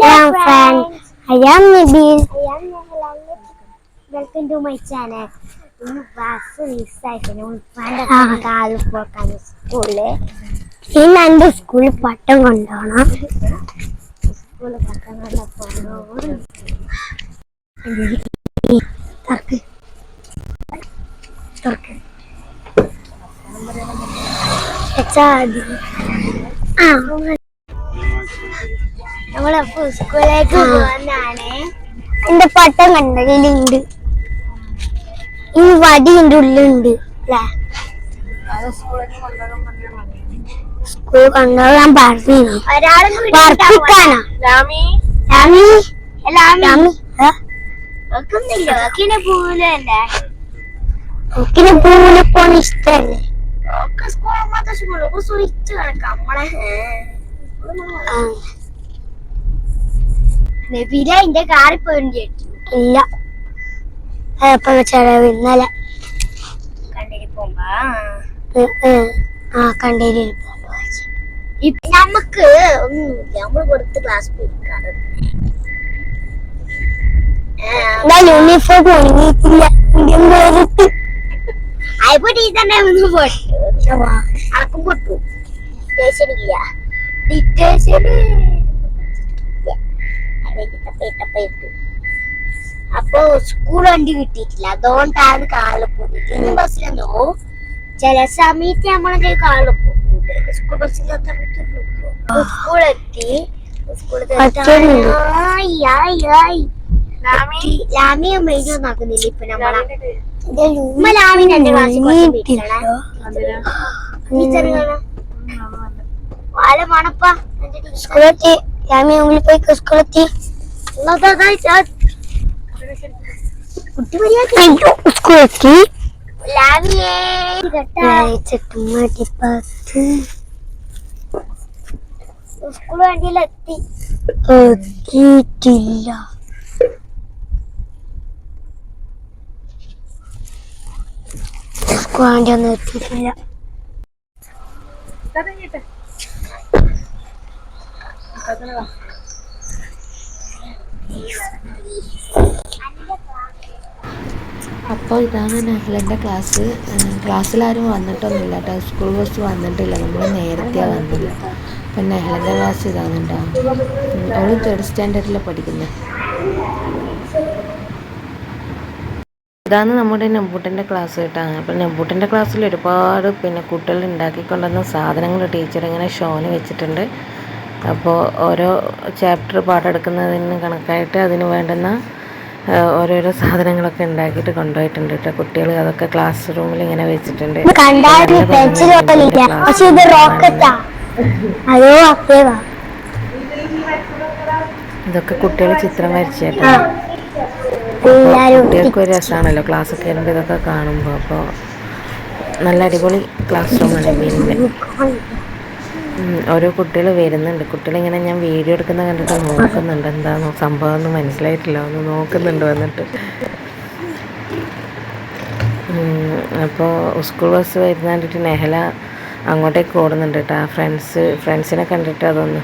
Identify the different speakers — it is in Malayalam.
Speaker 1: Hello friends, I am Nibil. I am my channel. ഇന്ന് ബസ് മിസ്സായിട്ട് ഉൾപ്പാന്റെ കാൽ പോക്കാണ് സ്കൂളിൽ ഇന്ന് എന്റെ സ്കൂളിൽ പട്ടം കൊണ്ടുപോകണം. സ്കൂളിൽ പട്ടം കൊണ്ട പോകണം തുറക്ക്. തുറക്ക്. ആ നമ്മളപ്പോ സ്കൂളിലേക്ക് പോകുന്നതാണ് എന്റെ പട്ടം കണ്ടതിലുണ്ട് ഈ വടിന്റെ ഉള്ളിലുണ്ട് അല്ലേ സ്കൂൾ കൊണ്ടുപോകാൻ പറഞ്ഞു വർപ്പിക്കാനോ
Speaker 2: രാമി?
Speaker 1: രാമി? രാമി. എനിക്കിന് പൂവിനെ പോണ ഇഷ്ടല്ലേ?
Speaker 2: ഒക്കെ സ്കൂൾ അമ്മത്തെ സ്കൂൾ സ്വിച്ച് കണക്കാം നമ്മളെ
Speaker 1: ആ,
Speaker 2: നബില എന്റെ കാറിൽ പോയി
Speaker 1: ഇല്ല. അപ്പൊ ചെലവ് ഇന്നലെ.
Speaker 2: കണ്ടിട്ട് പോകുമ്പോ?
Speaker 1: ഉം, ഉം. ആ കണ്ടേരി
Speaker 2: ഇപ്പൊ നമുക്ക് ഒന്നുമില്ല. നമ്മൾ കൊടുത്ത് ക്ലാസ് പോയിക്കാറ്.
Speaker 1: യൂണിഫോം
Speaker 2: ടീച്ചറിന്റെ ഒന്ന് പൊട്ടു. അടക്കം പൊട്ടു ഡിറ്റേഷനില്ല ഡിറ്റേഷന് അപ്പൊ സ്കൂൾ വണ്ടി കിട്ടിയിട്ടില്ല. അതുകൊണ്ടാണ് കാറിൽ പോകുന്നത് ഇന്ന് ബസ്സിലെന്നോ ചില സമയത്ത് നമ്മളെ കാറിൽ പോകുന്നുണ്ട് സ്കൂൾ ബസ്സിലൊക്കെ സ്കൂളെത്തി. ലാമിയും നോക്കുന്നില്ല ഇപ്പൊ നമ്മളെ ഉമ്മ ലാമിന് എന്റെ ക്ലാസ്സിൽ വീട്ടിലാണ് മണപ്പ
Speaker 1: സ്കൂളെത്തി. മുമ്പിൽ പോയി സ്കൂളെത്തി.
Speaker 2: കുട്ടി മര്യാദ
Speaker 1: അയ്യോ സ്കൂളെത്തി
Speaker 2: ലാമിയേ കേട്ടാ
Speaker 1: ചെട്ടുമാട്ടി പത്ത്
Speaker 2: സ്കൂൾ വണ്ടിയിലെത്തി
Speaker 1: എത്തിയിട്ടില്ല. സ്കൂൾ വണ്ടി ഒന്നും എത്തിയിട്ടില്ല.
Speaker 3: അപ്പോൾ ഇതാണ് നഹ്ലന്റെ ക്ലാസ്. ക്ലാസ്സിലാരും വന്നിട്ടൊന്നുമില്ല കേട്ടോ. സ്കൂൾ ബസ് വന്നിട്ടില്ല. നമ്മൾ നേരത്തെ വന്നില്ല. അപ്പം നെഹ്ലന്റെ ക്ലാസ് ഇതാണ് അവൾ തേർഡ് സ്റ്റാൻഡേർഡിലാണ് പഠിക്കുന്നത് ഇതാണ് നമ്മുടെ നെമ്പൂട്ടന്റെ ക്ലാസ് കേട്ടോ. അപ്പം നെമ്പൂട്ടന്റെ ക്ലാസ്സിൽ ഒരുപാട് പിന്നെ കുട്ടികൾ ഉണ്ടാക്കിക്കൊണ്ടുവന്ന സാധനങ്ങൾ ടീച്ചർ ഇങ്ങനെ ഷോന് വെച്ചിട്ടുണ്ട്. അപ്പോൾ ഓരോ ചാപ്റ്റർ പാടെടുക്കുന്നതിന് കണക്കായിട്ട് അതിന് വേണ്ടുന്ന ഓരോരോ സാധനങ്ങളൊക്കെ ഉണ്ടാക്കിയിട്ട് കൊണ്ടുപോയിട്ടുണ്ട് കേട്ടോ. കുട്ടികൾ അതൊക്കെ ക്ലാസ് റൂമിൽ ഇങ്ങനെ വെച്ചിട്ടുണ്ട്. ഇതൊക്കെ കുട്ടികൾ ചിത്രം വരച്ചേട്ടോ കുട്ടികൾക്ക് ഒരു രസമാണല്ലോ ക്ലാസ് ഒക്കെ വരുമ്പോൾ ഇതൊക്കെ കാണുമ്പോൾ അപ്പോൾ നല്ല അടിപൊളി ക്ലാസ് റൂമാണ് മീനിന്റെ ഓരോ കുട്ടികൾ വരുന്നുണ്ട്. കുട്ടികളിങ്ങനെ ഞാൻ വീഡിയോ എടുക്കുന്ന കണ്ടിട്ട് നോക്കുന്നുണ്ട്. എന്താണോ സംഭവം ഒന്നും മനസ്സിലായിട്ടില്ല. ഒന്ന് നോക്കുന്നുണ്ട് വന്നിട്ട്. അപ്പോൾ സ്കൂൾ ബസ് വരുന്ന കണ്ടിട്ട് നെഹല അങ്ങോട്ടേക്ക് ഓടുന്നുണ്ട് കേട്ടോ ഫ്രണ്ട്സ് ഫ്രണ്ട്സിനെ കണ്ടിട്ട് അതൊന്ന്.